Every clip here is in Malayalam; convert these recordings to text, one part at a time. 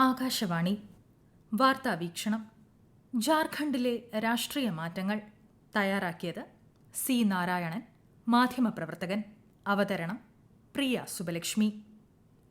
ആകാശവാണി. വാർത്താ വീക്ഷണം. ജാർഖണ്ഡിലെ രാഷ്ട്രീയ മാറ്റങ്ങൾ. തയ്യാറാക്കിയത് സി നാരായണൻ മാധ്യമപ്രവർത്തകൻ അവതരണം പ്രിയ സുബലക്ഷ്മി.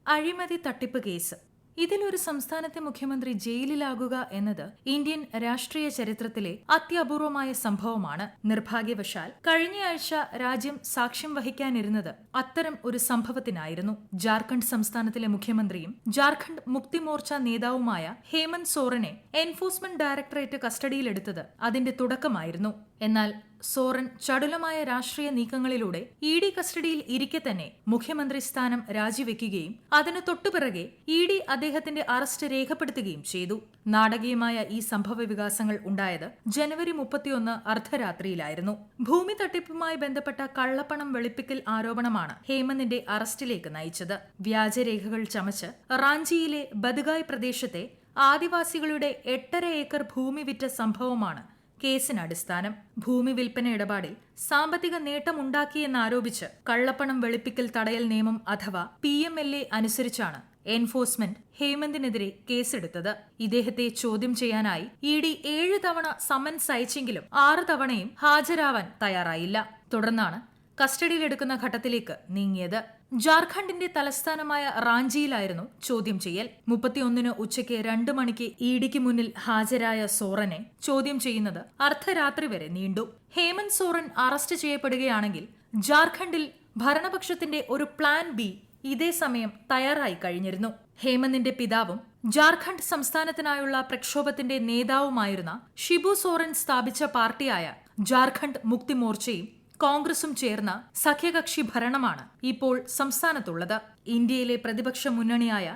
അഴിമതി തട്ടിപ്പ് കേസ്. ഇതിലൊരു സംസ്ഥാനത്തെ മുഖ്യമന്ത്രി ജയിലിലാകുക എന്നത് ഇന്ത്യൻ രാഷ്ട്രീയ ചരിത്രത്തിലെ അത്യപൂർവമായ സംഭവമാണ്. നിർഭാഗ്യവശാൽ കഴിഞ്ഞയാഴ്ച രാജ്യം സാക്ഷ്യം വഹിക്കാനിരുന്നത് അത്തരം ഒരു സംഭവത്തിനായിരുന്നു. ജാർഖണ്ഡ് സംസ്ഥാനത്തിലെ മുഖ്യമന്ത്രിയും ജാർഖണ്ഡ് മുക്തി മോർച്ച നേതാവുമായ ഹേമന്ത് സോറനെ എൻഫോഴ്സ്മെന്റ് ഡയറക്ടറേറ്റ് കസ്റ്റഡിയിലെടുത്തത് അതിന്റെ തുടക്കമായിരുന്നു. എന്നാൽ സോറൻ ചടുലമായ രാഷ്ട്രീയ നീക്കങ്ങളിലൂടെ ഇ ഡി കസ്റ്റഡിയിൽ ഇരിക്കെ തന്നെ മുഖ്യമന്ത്രി സ്ഥാനം രാജിവെക്കുകയും അതിനു തൊട്ടുപിറകെ ഇ ഡി അദ്ദേഹത്തിന്റെ അറസ്റ്റ് രേഖപ്പെടുത്തുകയും ചെയ്തു. നാടകീയമായ ഈ സംഭവ വികാസങ്ങൾ ഉണ്ടായത് ജനുവരി മുപ്പത്തിയൊന്ന് അർദ്ധരാത്രിയിലായിരുന്നു. ഭൂമി തട്ടിപ്പുമായി ബന്ധപ്പെട്ട കള്ളപ്പണം വെളുപ്പിക്കൽ ആരോപണമാണ് ഹേമന്തിന്റെ അറസ്റ്റിലേക്ക് നയിച്ചത്. വ്യാജരേഖകൾ ചമച്ച് റാഞ്ചിയിലെ ബദ്ഗായ് പ്രദേശത്തെ ആദിവാസികളുടെ എട്ടര ഏക്കർ ഭൂമി വിറ്റ സംഭവമാണ് കേസിന് അടിസ്ഥാനം ഭൂമി വിൽപ്പന ഇടപാടിൽ സാമ്പത്തിക നേട്ടമുണ്ടാക്കിയെന്നാരോപിച്ച് കള്ളപ്പണം വെളുപ്പിക്കൽ തടയൽ നിയമം അഥവാ പി എം എൽ എ അനുസരിച്ചാണ് എൻഫോഴ്സ്മെന്റ് ഹേമന്തിനെതിരെ കേസെടുത്തത്. ഇദ്ദേഹത്തെ ചോദ്യം ചെയ്യാനായി ഇ ഡി ഏഴ് തവണ സമൻസ് അയച്ചെങ്കിലും ആറ് തവണയും ഹാജരാവാൻ തയ്യാറായില്ല. തുടർന്നാണ് കസ്റ്റഡിയിലെടുക്കുന്ന ഘട്ടത്തിലേക്ക് നീങ്ങിയത്. ജാർഖണ്ഡിന്റെ തലസ്ഥാനമായ റാഞ്ചിയിലായിരുന്നു ചോദ്യം ചെയ്യൽ. മുപ്പത്തിയൊന്നിന് ഉച്ചയ്ക്ക് രണ്ട് മണിക്ക് ഇഡിക്ക് മുന്നിൽ ഹാജരായ സോറനെ ചോദ്യം ചെയ്യുന്നത് അർദ്ധരാത്രി വരെ നീണ്ടു. ഹേമന്ത് സോറൻ അറസ്റ്റ് ചെയ്യപ്പെടുകയാണെങ്കിൽ ജാർഖണ്ഡിൽ ഭരണപക്ഷത്തിന്റെ ഒരു പ്ലാൻ ബി ഇതേ സമയം തയ്യാറായി കഴിഞ്ഞിരുന്നു. ഹേമന്തിന്റെ പിതാവും ജാർഖണ്ഡ് സംസ്ഥാനത്തിനായുള്ള പ്രക്ഷോഭത്തിന്റെ നേതാവുമായിരുന്ന ഷിബു സോറൻ സ്ഥാപിച്ച പാർട്ടിയായ ജാർഖണ്ഡ് മുക്തി മോർച്ചയും കോൺഗ്രസും ചേർന്ന സഖ്യകക്ഷി ഭരണമാണ് ഇപ്പോൾ സംസ്ഥാനത്തുള്ളത്. ഇന്ത്യയിലെ പ്രതിപക്ഷ മുന്നണിയായ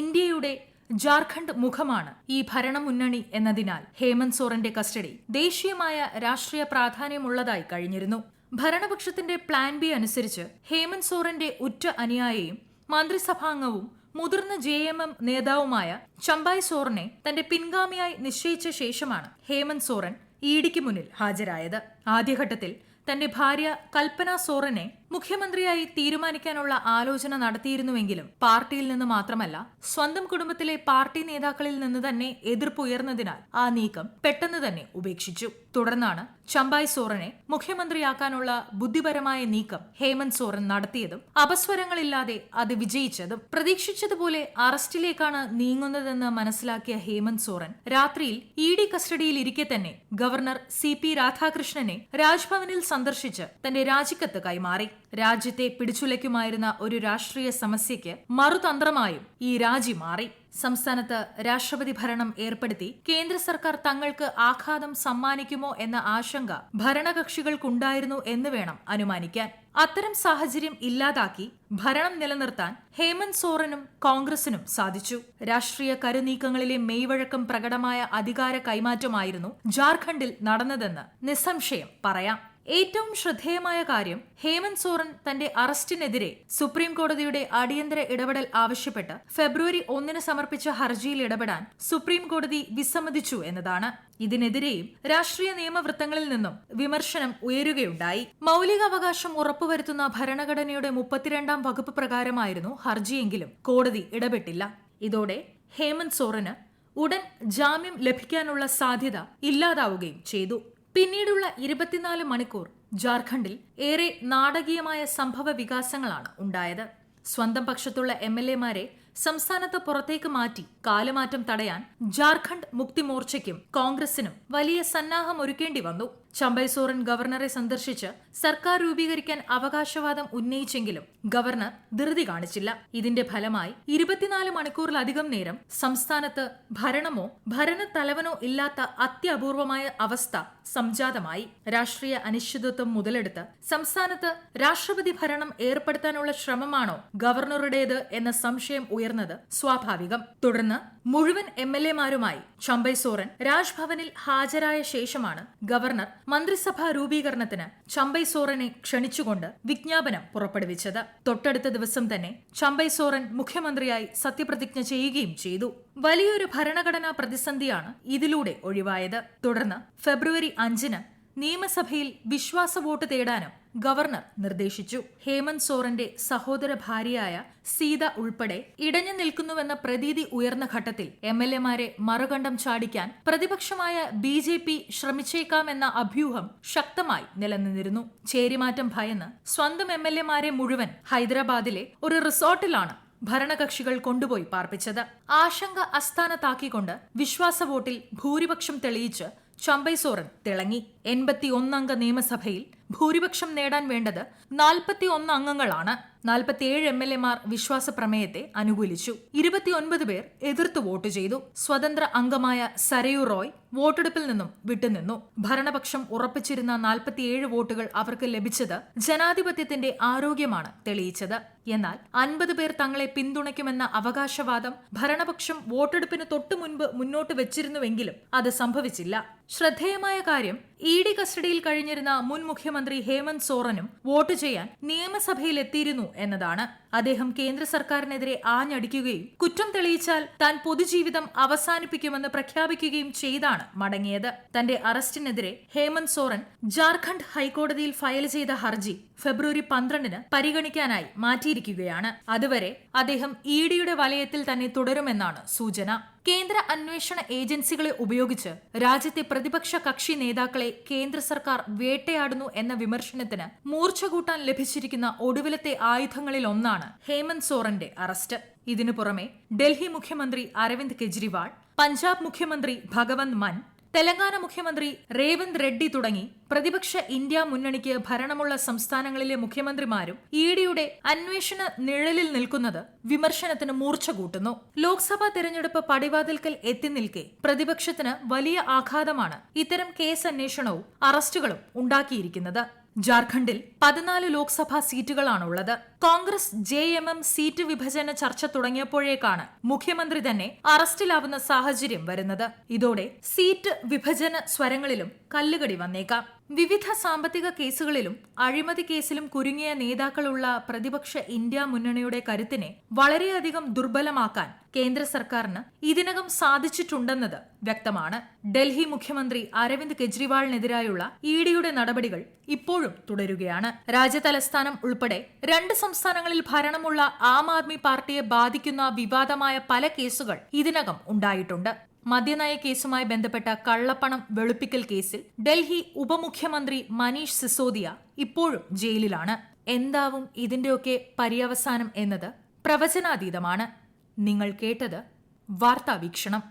ഇന്ത്യയുടെ ജാർഖണ്ഡ് മുഖമാണ് ഈ ഭരണമുന്നണി എന്നതിനാൽ ഹേമന്ത് സോറന്റെ കസ്റ്റഡി ദേശീയമായ രാഷ്ട്രീയ പ്രാധാന്യമുള്ളതായി കഴിഞ്ഞിരുന്നു. ഭരണപക്ഷത്തിന്റെ പ്ലാൻ ബി അനുസരിച്ച് ഹേമന്ത് സോറന്റെ ഉറ്റ അനുയായിയും മന്ത്രിസഭാംഗവും മുതിർന്ന ജെ എം എം നേതാവുമായ ചമ്പായ് സോറനെ തന്റെ പിൻഗാമിയായി നിശ്ചയിച്ച ശേഷമാണ് ഹേമന്ത് സോറൻ ഇഡിക്ക് മുന്നിൽ ഹാജരായത്. ആദ്യഘട്ടത്തിൽ തന്റെ ഭാര്യ കൽപ്പന സോറനെ മുഖ്യമന്ത്രിയായി തീരുമാനിക്കാനുള്ള ആലോചന നടത്തിയിരുന്നുവെങ്കിലും പാർട്ടിയിൽ നിന്ന് മാത്രമല്ല സ്വന്തം കുടുംബത്തിലെ പാർട്ടി നേതാക്കളിൽ നിന്ന് തന്നെ എതിർപ്പുയർന്നതിനാൽ ആ നീക്കം പെട്ടെന്ന് തന്നെ ഉപേക്ഷിച്ചു. തുടർന്നാണ് ചമ്പായ് സോറനെ മുഖ്യമന്ത്രിയാക്കാനുള്ള ബുദ്ധിപരമായ നീക്കം ഹേമന്ത് സോറൻ നടത്തിയതും അപസ്വരങ്ങളില്ലാതെ അത് വിജയിച്ചതും പ്രതീക്ഷിച്ചതുപോലെ അറസ്റ്റിലേക്കാണ് നീങ്ങുന്നതെന്ന് മനസ്സിലാക്കിയ ഹേമന്ത് സോറൻ രാത്രിയിൽ ഇ ഡി കസ്റ്റഡിയിൽ ഇരിക്കെ തന്നെ ഗവർണർ സി പി രാധാകൃഷ്ണനെ രാജ്ഭവനിൽ സന്ദർശിച്ച് തന്റെ രാജിക്കത്ത് കൈമാറി. രാജ്യത്തെ പിടിച്ചുലയ്ക്കുമായിരുന്ന ഒരു രാഷ്ട്രീയ സമസ്യയ്ക്ക് മറുതന്ത്രമായും ഈ രാജി മാറി. സംസ്ഥാനത്ത് രാഷ്ട്രപതി ഭരണം ഏർപ്പെടുത്തി കേന്ദ്ര സർക്കാർ തങ്ങൾക്ക് ആഘാതം സമ്മാനിക്കുമോ എന്ന ആശങ്ക ഭരണകക്ഷികൾക്കുണ്ടായിരുന്നു എന്ന് വേണം അനുമാനിക്കാൻ. അത്തരം സാഹചര്യം ഇല്ലാതാക്കി ഭരണം നിലനിർത്താൻ ഹേമന്ത് സോറനും കോൺഗ്രസിനും സാധിച്ചു. രാഷ്ട്രീയ കരുനീക്കങ്ങളിലെ മെയ്വഴക്കം പ്രകടമായ അധികാര കൈമാറ്റമായിരുന്നു ജാർഖണ്ഡിൽ നടന്നതെന്ന് നിസ്സംശയം പറയാം. ഏറ്റവും ശ്രദ്ധേയമായ കാര്യം ഹേമന്ത് സോറൻ തന്റെ അറസ്റ്റിനെതിരെ സുപ്രീം കോടതിയുടെ അടിയന്തര ഇടപെടൽ ആവശ്യപ്പെട്ട് ഫെബ്രുവരി ഒന്നിന് സമർപ്പിച്ച ഹർജിയിൽ ഇടപെടാൻ സുപ്രീം കോടതി വിസമ്മതിച്ചു എന്നതാണ്. ഇതിനെതിരെയും രാഷ്ട്രീയ നിയമവൃത്തങ്ങളിൽ നിന്നും വിമർശനം ഉയരുകയുണ്ടായി. മൗലികാവകാശം ഉറപ്പുവരുത്തുന്ന ഭരണഘടനയുടെ മുപ്പത്തിരണ്ടാം വകുപ്പ് പ്രകാരമായിരുന്നു ഹർജിയെങ്കിലും കോടതി ഇടപെട്ടില്ല. ഇതോടെ ഹേമന്ത് സോറന് ഉടൻ ജാമ്യം ലഭിക്കാനുള്ള സാധ്യത ഇല്ലാതാവുകയും ചെയ്തു. പിന്നീടുള്ള ഇരുപത്തിനാല് മണിക്കൂർ ജാർഖണ്ഡിൽ ഏറെ നാടകീയമായ സംഭവ വികാസങ്ങളാണ് ഉണ്ടായത്. സ്വന്തം പക്ഷത്തുള്ള എം എൽ എമാരെ സംസ്ഥാനത്ത് പുറത്തേക്ക് മാറ്റി കാലുമാറ്റം തടയാൻ ജാർഖണ്ഡ് മുക്തി മോർച്ചയ്ക്കും കോൺഗ്രസിനും വലിയ സന്നാഹം ഒരുക്കേണ്ടി വന്നു. ചമ്പൈ സോറൻ ഗവർണറെ സന്ദർശിച്ച് സർക്കാർ രൂപീകരിക്കാൻ അവകാശവാദം ഉന്നയിച്ചെങ്കിലും ഗവർണർ ധൃതി കാണിച്ചില്ല. ഇതിന്റെ ഫലമായി ഇരുപത്തിനാല് മണിക്കൂറിലധികം നേരം സംസ്ഥാനത്ത് ഭരണമോ ഭരണത്തലവനോ ഇല്ലാത്ത അത്യപൂർവമായ അവസ്ഥ സംജാതമായി. രാഷ്ട്രീയ അനിശ്ചിതത്വം മുതലെടുത്ത് സംസ്ഥാനത്ത് രാഷ്ട്രപതി ഭരണം ഏർപ്പെടുത്താനുള്ള ശ്രമമാണോ ഗവർണറുടേത് എന്ന സംശയം ഉയർന്നത് സ്വാഭാവികം. തുടർന്ന് മുഴുവൻ എം എൽ എമാരുമായി ചമ്പൈ സോറൻ രാജ്ഭവനിൽ ഹാജരായ ശേഷമാണ് ഗവർണർ മന്ത്രിസഭാ രൂപീകരണത്തിന് ചമ്പൈ സോറനെ ക്ഷണിച്ചുകൊണ്ട് വിജ്ഞാപനം പുറപ്പെടുവിച്ചത്. തൊട്ടടുത്ത ദിവസം തന്നെ ചമ്പൈ സോറൻ മുഖ്യമന്ത്രിയായി സത്യപ്രതിജ്ഞ ചെയ്യുകയും ചെയ്തു. വലിയൊരു ഭരണഘടനാ പ്രതിസന്ധിയാണ് ഇതിലൂടെ ഒഴിവായത്. തുടർന്ന് ഫെബ്രുവരി അഞ്ചിന് നിയമസഭയിൽ വിശ്വാസ വോട്ട് തേടാനും ഗവർണർ നിർദ്ദേശിച്ചു. ഹേമന്ത് സോറന്റെ സഹോദര ഭാര്യയായ സീത ഉൾപ്പെടെ ഇടഞ്ഞു നിൽക്കുന്നുവെന്ന പ്രതീതി ഉയർന്ന ഘട്ടത്തിൽ എം എൽ എമാരെ മറുകണ്ഠം ചാടിക്കാൻ പ്രതിപക്ഷമായ ബി ജെ പി ശ്രമിച്ചേക്കാമെന്ന അഭ്യൂഹം ശക്തമായി നിലനിന്നിരുന്നു. ചേരിമാറ്റം ഭയന്ന് സ്വന്തം എം എൽ എമാരെ മുഴുവൻ ഹൈദരാബാദിലെ ഒരു റിസോർട്ടിലാണ് ഭരണകക്ഷികൾ കൊണ്ടുപോയി പാർപ്പിച്ചത്. ആശങ്ക അസ്ഥാനത്താക്കിക്കൊണ്ട് വിശ്വാസ വോട്ടിൽ ഭൂരിപക്ഷം തെളിയിച്ച് ചമ്പൈസോറൻ തിളങ്ങി. എൺപത്തി ഒന്നംഗ നിയമസഭയിൽ ഭൂരിപക്ഷം നേടാൻ വേണ്ടത് നാൽപ്പത്തി ഒന്ന് അംഗങ്ങളാണ്. നാൽപ്പത്തിയേഴ് എം എൽ എമാർ വിശ്വാസ പ്രമേയത്തെ അനുകൂലിച്ചു. ഇരുപത്തിയൊൻപത് പേർ എതിർത്ത് വോട്ട് ചെയ്തു. സ്വതന്ത്ര അംഗമായ സരയു റോയ് വോട്ടെടുപ്പിൽ നിന്നും വിട്ടുനിന്നു. ഭരണപക്ഷം ഉറപ്പിച്ചിരുന്ന നാൽപ്പത്തിയേഴ് വോട്ടുകൾ അവർക്ക് ലഭിച്ചത് ജനാധിപത്യത്തിന്റെ ആരോഗ്യമാണ് തെളിയിച്ചത്. എന്നാൽ അൻപത് പേർ തങ്ങളെ പിന്തുണയ്ക്കുമെന്ന അവകാശവാദം ഭരണപക്ഷം വോട്ടെടുപ്പിന് തൊട്ടു മുൻപ് മുന്നോട്ട് വെച്ചിരുന്നുവെങ്കിലും അത് സംഭവിച്ചില്ല. ശ്രദ്ധേയമായ കാര്യം ഇ ഡി കസ്റ്റഡിയിൽ കഴിഞ്ഞിരുന്ന മുൻ മുഖ്യമന്ത്രി ഹേമന്ത് സോറനും വോട്ട് ചെയ്യാൻ നിയമസഭയിലെത്തിയിരുന്നു എന്നതാണ്. അദ്ദേഹം കേന്ദ്ര സർക്കാരിനെതിരെ ആഞ്ഞടിക്കുകയും കുറ്റം തെളിയിച്ചാൽ താൻ പൊതുജീവിതം അവസാനിപ്പിക്കുമെന്ന് പ്രഖ്യാപിക്കുകയും ചെയ്താണ് മടങ്ങിയത്. തന്റെ അറസ്റ്റിനെതിരെ ഹേമന്ത് സോറൻ ജാർഖണ്ഡ് ഹൈക്കോടതിയിൽ ഫയൽ ചെയ്ത ഹർജി ഫെബ്രുവരി പന്ത്രണ്ടിന് പരിഗണിക്കാനായി മാറ്റിയിരിക്കുകയാണ്. അതുവരെ അദ്ദേഹം ഇ ഡിയുടെ വലയത്തിൽ തന്നെ തുടരുമെന്നാണ് സൂചന. കേന്ദ്ര അന്വേഷണ ഏജൻസികളെ ഉപയോഗിച്ച് രാജ്യത്തെ പ്രതിപക്ഷ കക്ഷി നേതാക്കളെ കേന്ദ്ര സർക്കാർ വേട്ടയാടുന്നു എന്ന വിമർശനത്തിന് മൂർച്ച കൂട്ടാൻ ലഭിച്ചിരിക്കുന്ന ഒടുവിലത്തെ ആയുധങ്ങളിൽ ഒന്നാണ് ഹേമന്ത് സോറന്റെ അറസ്റ്റ്. ഇതിനു പുറമെ ഡൽഹി മുഖ്യമന്ത്രി അരവിന്ദ് കെജ്രിവാൾ പഞ്ചാബ് മുഖ്യമന്ത്രി ഭഗവന്ത് മാൻ തെലങ്കാന മുഖ്യമന്ത്രി രേവന്ത് റെഡ്ഡി തുടങ്ങി പ്രതിപക്ഷ ഇന്ത്യ മുന്നണിക്ക് ഭരണമുള്ള സംസ്ഥാനങ്ങളിലെ മുഖ്യമന്ത്രിമാരും ഇ ഡിയുടെ അന്വേഷണ നിഴലിൽ നിൽക്കുന്നത് വിമർശനത്തിന് മൂർച്ച കൂട്ടുന്നു. ലോക്സഭാ തെരഞ്ഞെടുപ്പ് പടിവാതിൽക്കൽ എത്തി നിൽക്കെ പ്രതിപക്ഷത്തിന് വലിയ ആഘാതമാണ് ഇത്തരം കേസ് അന്വേഷണവും അറസ്റ്റുകളും ഉണ്ടാക്കിയിരിക്കുന്നത്. ജാർഖണ്ഡിൽ പതിനാല് Lok Sabha സീറ്റുകളാണുള്ളത്. Congress J M M seat വിഭജന ചർച്ച തുടങ്ങിയപ്പോഴേക്കാണ് മുഖ്യമന്ത്രി തന്നെ അറസ്റ്റിലാവുന്ന സാഹചര്യം വരുന്നത്. ഇതോടെ സീറ്റ് വിഭജന സ്വരങ്ങളിലും കല്ലുകടി വന്നേക്കാം. വിവിധ സാമ്പത്തിക കേസുകളിലും അഴിമതി കേസിലും കുരുങ്ങിയ നേതാക്കളുള്ള പ്രതിപക്ഷ ഇന്ത്യ മുന്നണിയുടെ കരുത്തിനെ വളരെയധികം ദുർബലമാക്കാൻ കേന്ദ്ര സർക്കാരിന് ഇതിനകം സാധിച്ചിട്ടുണ്ടെന്നത് വ്യക്തമാണ്. ഡൽഹി മുഖ്യമന്ത്രി അരവിന്ദ് കെജ്രിവാളിനെതിരായുള്ള ഇ ഡിയുടെ നടപടികൾ ഇപ്പോഴും തുടരുകയാണ്. രാജ്യതലസ്ഥാനം ഉൾപ്പെടെ രണ്ട് സംസ്ഥാനങ്ങളിൽ ഭരണമുള്ള ആം ആദ്മി പാർട്ടിയെ ബാധിക്കുന്ന വിവാദമായ പല കേസുകൾ ഇതിനകം ഉണ്ടായിട്ടുണ്ട്. മദ്യനയ കേസുമായി ബന്ധപ്പെട്ട കള്ളപ്പണം വെളുപ്പിക്കൽ കേസിൽ ഡൽഹി ഉപമുഖ്യമന്ത്രി മനീഷ് സിസോദിയ ഇപ്പോഴും ജയിലിലാണ്. എന്താവും ഇതിന്റെയൊക്കെ പര്യവസാനം എന്നത് പ്രവചനാതീതമാണ്. നിങ്ങൾ കേട്ടത് വാർത്താവീക്ഷണം